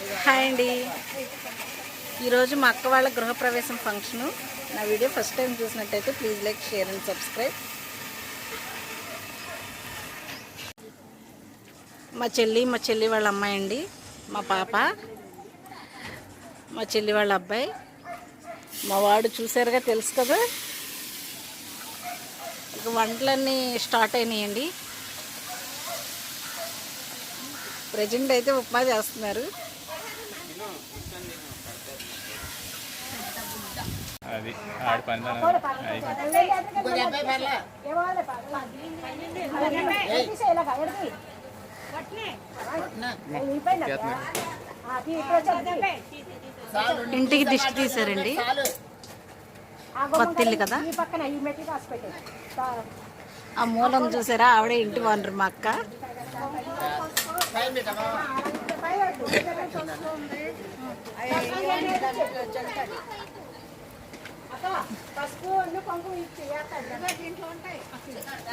Hi అండి. ఈరోజు మా అక్క వాళ్ళ గృహప్రవేశం ఫంక్షను. నా వీడియో ఫస్ట్ టైం చూసినట్టయితే please like share and subscribe. మా చెల్లి మా చెల్లి వాళ్ళ అమ్మాయి అండి. మా పాప మా చెల్లి వాళ్ళ అబ్బాయి. మా వాడు చూసారుగా తెలుసు కదా. ఇక వంటలన్నీ స్టార్ట్ అయినాయండి. ప్రజెంట్ అయితే ఉప్మా చేస్తున్నారు. అది ఆడి పని ఇంటికి దిష్టి తీశారండి కొత్త ఇల్లు కదా ఆ మూలం చూసారా? ఆవిడే ఇంటి వానరు మా అక్క.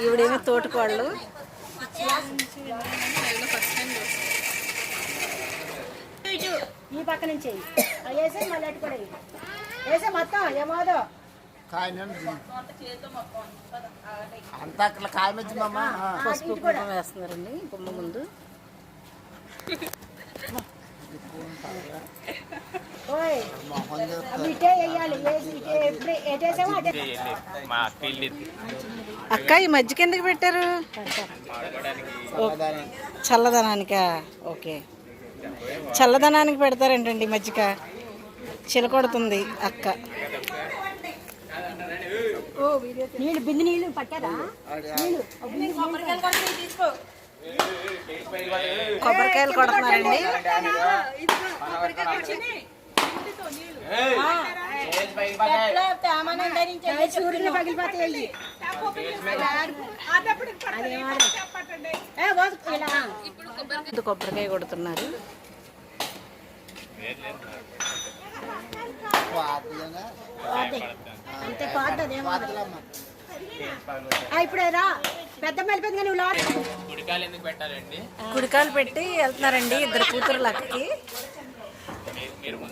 ఈవిడేమో తోటికోళ్ళు? ఈ పక్క నుంచి. వేసే మళ్ళీ అటు కూడా వేసే మొత్తం ఏమోదో అంతా అక్కడ కాయ మధ్య పసుపు కుంకుమ వేస్తున్నారండి గుమ్మ ముందు ఓయ్ మొహం అవి ఇటే వేయాలి వేసి ఇటే ఎప్పుడు ఎటేసామో అటే మా అక్క ఈ మధ్యకి ఎందుకు పెట్టారు? చల్లదనానికా? ఓకే. చల్లదనానికి పెడతారేంటండి ఈ మజ్జిగ చిలకొడుతుంది అక్క. నీళ్ళు బింది నీళ్ళు పట్టారా? నీళ్ళు. కొబ్బరికాయలు కొడుతున్నారండి. సూర్యుని పగిలిపోతాయి కొబ్బరికాయ కొడుతున్నారు. అంతే ఆ, ఇప్పుడే రా. పెద్ద కానీ నువ్వు పెట్టాలండి? కుడికాయలు పెట్టి వెళ్తున్నారండి ఇద్దరు కూతురు అక్కకి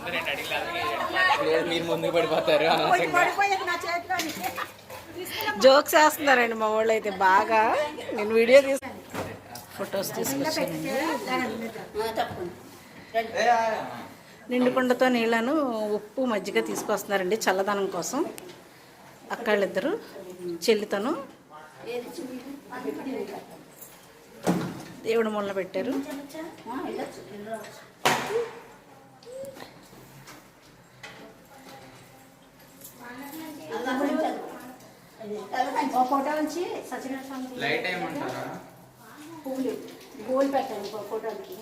మీరు- మీరు ముందు ముందుకు పడిపోతారు జోక్స్ వేస్తున్నారండి మా వాళ్ళు అయితే బాగా. నేను వీడియో తీసు ఫొటోస్ తీసుకొచ్చాను. నిండుకుండతో నీళ్ళను ఉప్పు మజ్జిగ తీసుకొస్తున్నారండి చల్లదనం కోసం. అక్కళ్ళిద్దరు చెల్లితను. దేవుడు మొన్న పెట్టారు. ఫోటో ఉంచి సత్యనారాయణ స్వామి లైట్ ఏమంటారా? పూలు గోల్ పెట్టండి ఓ ఫోటోకి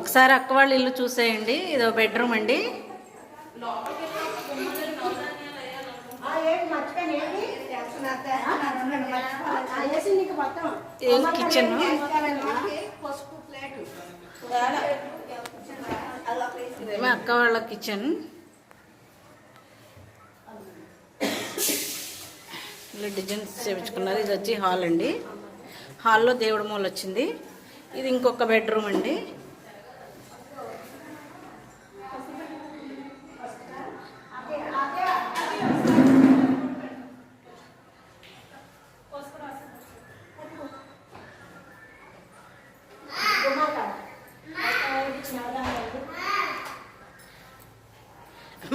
ఒకసారి అక్క వాళ్ళ ఇల్లు చూసేయండి. ఇదో బెడ్రూమ్ అండి. ఏం కిచెన్ ఇదేమో అక్క వాళ్ళ కిచెన్ ఇలా డిజైన్స్ చేయించుకున్నారు ఇది వచ్చి హాల్ అండి. హాల్లో దేవుడి మూల వచ్చింది. ఇది ఇంకొక బెడ్రూమ్ అండి.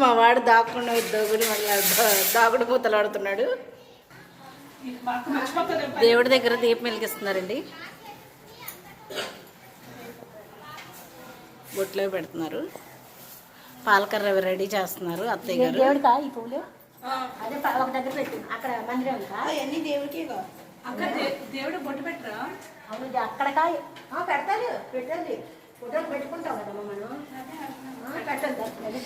మా వాడు దాక్కుండా మళ్ళీ దాగుడు పూతలు ఆడుతున్నాడు. దేవుడి దగ్గర దీపం వెలిగిస్తున్నారండి. బొట్లో పెడుతున్నారు. పాలకర్ర రెడీ చేస్తున్నారు అత్తయ్య గారు. దేవుడికా ఈ పువ్వులు? అదే ఒక దగ్గర పెట్టు అక్కడ మందిరం ఉందా? అవన్నీ దేవుడికి అవును ఇది అక్కడకా? ఆ, పెడతారు ఫోటోలు పెట్టుకుంటాం కదమ్మా మనం. ఆ, పెట్టండి.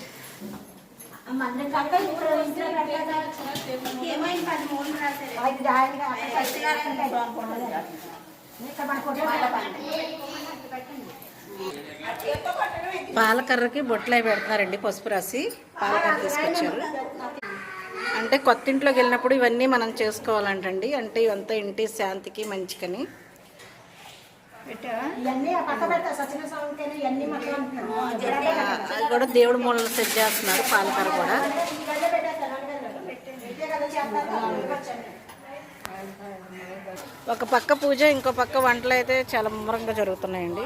పాలకర్రకి బొట్లు అవి పెడుతున్నారండి పసుపు రాసి పాలకర్ర తీసుకొచ్చారు. అంటే కొత్త ఇంట్లోకి వెళ్ళినప్పుడు ఇవన్నీ మనం చేసుకోవాలంటండి. అంటే ఇవంతా ఇంటి శాంతికి మంచికని పెట్టావా ఇవన్నీ ఆ పక్క పెడతా సచిన స్వామికి ఇవన్నీ మొత్తం అంటున్నాను అది కూడా దేవుడి మూలలు సెట్ చేస్తున్నారు పాలకర కూడా. ఒక పక్క పూజ ఇంకో పక్క వంటలు అయితే చాలా ముమ్మరంగా జరుగుతున్నాయండి.